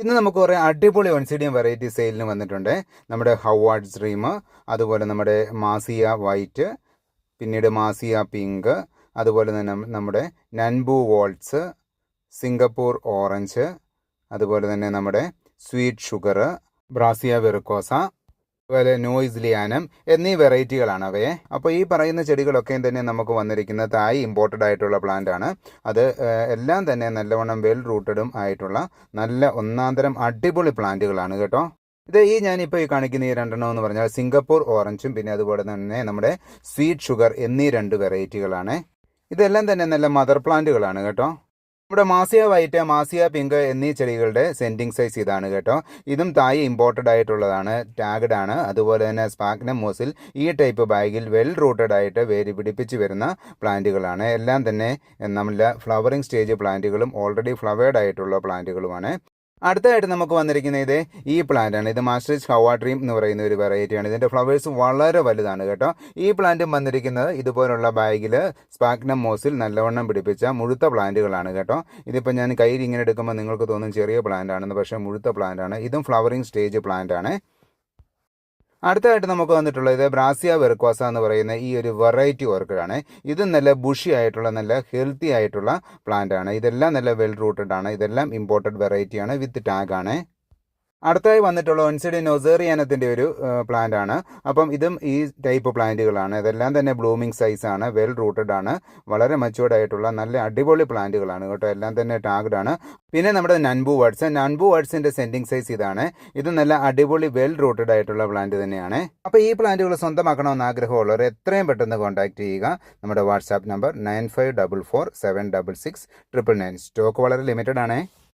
ഇന്ന് നമുക്ക് കുറേ അടിപൊളി വൺ സൈഡിയും വെറൈറ്റി സെയിലിന് വന്നിട്ടുണ്ട്. നമ്മുടെ ഹവാർഡ് സ്ട്രീം അതുപോലെ നമ്മുടെ മാസിയ വൈറ്റ് പിന്നീട് മാസിയ പിങ്ക് അതുപോലെ തന്നെ നമ്മുടെ നൻബു വോൾട്സ് സിംഗപ്പൂർ ഓറഞ്ച് അതുപോലെ തന്നെ നമ്മുടെ സ്വീറ്റ് ഷുഗർ ബ്രാസിയ വെറുക്കോസ അതുപോലെ നോയിസ് ലിയാനം എന്നീ വെറൈറ്റികളാണ് അവയെ. അപ്പോൾ ഈ പറയുന്ന ചെടികളൊക്കെ തന്നെ നമുക്ക് വന്നിരിക്കുന്ന തായ് ഇമ്പോർട്ടഡ് ആയിട്ടുള്ള പ്ലാന്റ് ആണ്. അത് എല്ലാം തന്നെ നല്ലവണ്ണം വെൽ റൂട്ടഡും ആയിട്ടുള്ള നല്ല ഒന്നാന്തരം അടിപൊളി പ്ലാന്റുകളാണ് കേട്ടോ. ഇത് ഈ ഞാനിപ്പോൾ ഈ കാണിക്കുന്ന ഈ രണ്ടെണ്ണം എന്ന് പറഞ്ഞാൽ സിംഗപ്പൂർ ഓറഞ്ചും പിന്നെ അതുപോലെ തന്നെ നമ്മുടെ സ്വീറ്റ് ഷുഗർ എന്നീ രണ്ട് വെറൈറ്റികളാണ് ഇതെല്ലാം തന്നെ നല്ല മദർ പ്ലാന്റുകളാണ് കേട്ടോ. നമ്മുടെ മാസിയ വൈറ്റ് മാസിയ പിങ്ക് എന്നീ ചെടികളുടെ സെന്റിങ് സൈസ് ഇതാണ് കേട്ടോ. ഇതും തായ് ഇമ്പോർട്ടഡ് ആയിട്ടുള്ളതാണ് ടാഗഡ് ആണ്. അതുപോലെ തന്നെ സ്പാഗ്നം മോസിൽ ഈ ടൈപ്പ് ബാഗിൽ വെൽ റൂട്ടഡ് ആയിട്ട് വേര് പിടിപ്പിച്ച് വരുന്ന പ്ലാന്റുകളാണ്. എല്ലാം തന്നെ നമ്മളുടെ ഫ്ലവറിങ് സ്റ്റേജ് പ്ലാന്റുകളും ഓൾറെഡി ഫ്ലവേർഡ് ആയിട്ടുള്ള പ്ലാന്റുകളുമാണ്. അടുത്തതായിട്ട് നമുക്ക് വന്നിരിക്കുന്ന ഇത് ഈ പ്ലാന്റ് ആണ്. ഇത് മാസ്റ്റേഴ്സ് ഹവാ ഡ്രീം എന്ന് പറയുന്ന ഒരു വെറൈറ്റിയാണ് ഇതിന്റെ ഫ്ലവേഴ്സ് വളരെ വലുതാണ് കേട്ടോ. ഈ പ്ലാന്റും വന്നിരിക്കുന്നത് ഇതുപോലുള്ള ബാഗിൽ സ്പാഗ്നം മോസിൽ നല്ലവണ്ണം പിടിപ്പിച്ച മുഴുത്ത പ്ലാന്റുകളാണ് കേട്ടോ. ഇതിപ്പോൾ ഞാൻ കയ്യിൽ ഇങ്ങനെ എടുക്കുമ്പോൾ നിങ്ങൾക്ക് തോന്നും ചെറിയ പ്ലാന്റ് ആണെന്ന് പക്ഷേ മുഴുത്ത പ്ലാന്റ് ആണ്. ഇതും ഫ്ലവറിംഗ് സ്റ്റേജ് പ്ലാന്റ് ആണ്. അടുത്തതായിട്ട് നമുക്ക് വന്നിട്ടുള്ളത് ബ്രാസിയ വെർക്വാസ എന്ന് പറയുന്ന ഈ ഒരു വെറൈറ്റി ഓർക്കിഡാണ് ഇത് നല്ല ബുഷി ആയിട്ടുള്ള നല്ല ഹെൽത്തി ആയിട്ടുള്ള പ്ലാന്റ് ആണ്. ഇതെല്ലാം നല്ല വെൽ റൂട്ടഡ് ആണ്. ഇതെല്ലാം ഇമ്പോർട്ടഡ് വെറൈറ്റി ആണ് വിത്ത് ടാഗ് ആണ്. അടുത്തായി വന്നിട്ടുള്ള ഒൻസിഡി നൊസേറിയാനത്തിന്റെ ഒരു പ്ലാന്റ് ആണ് അപ്പം ഇതും ഈ ടൈപ്പ് പ്ലാന്റുകളാണ്. ഇതെല്ലാം തന്നെ ബ്ലൂമിംഗ് സൈസ് ആണ് വെൽ റൂട്ടഡ് ആണ് വളരെ മച്ചുവേർഡ് ആയിട്ടുള്ള നല്ല അടിപൊളി പ്ലാന്റുകളാണ് കേട്ടോ. എല്ലാം തന്നെ ടാഗ്ഡ് ആണ്. പിന്നെ നമ്മുടെ നൻബു വേർഡ്സ് നൻബു വേർഡ്സിന്റെ സെൻഡിങ് സൈസ് ഇതാണ്. ഇത് നല്ല അടിപൊളി വെൽ റൂട്ടഡ് ആയിട്ടുള്ള പ്ലാന്റ് തന്നെയാണ്. അപ്പോൾ ഈ പ്ലാന്റുകൾ സ്വന്തമാക്കണമെന്ന് ആഗ്രഹമുള്ളവർ എത്രയും പെട്ടെന്ന് കോൺടാക്ട് ചെയ്യുക. നമ്മുടെ WhatsApp number nine five double four seven double six triple nine. Stock വളരെ ലിമിറ്റഡ് ആണേ.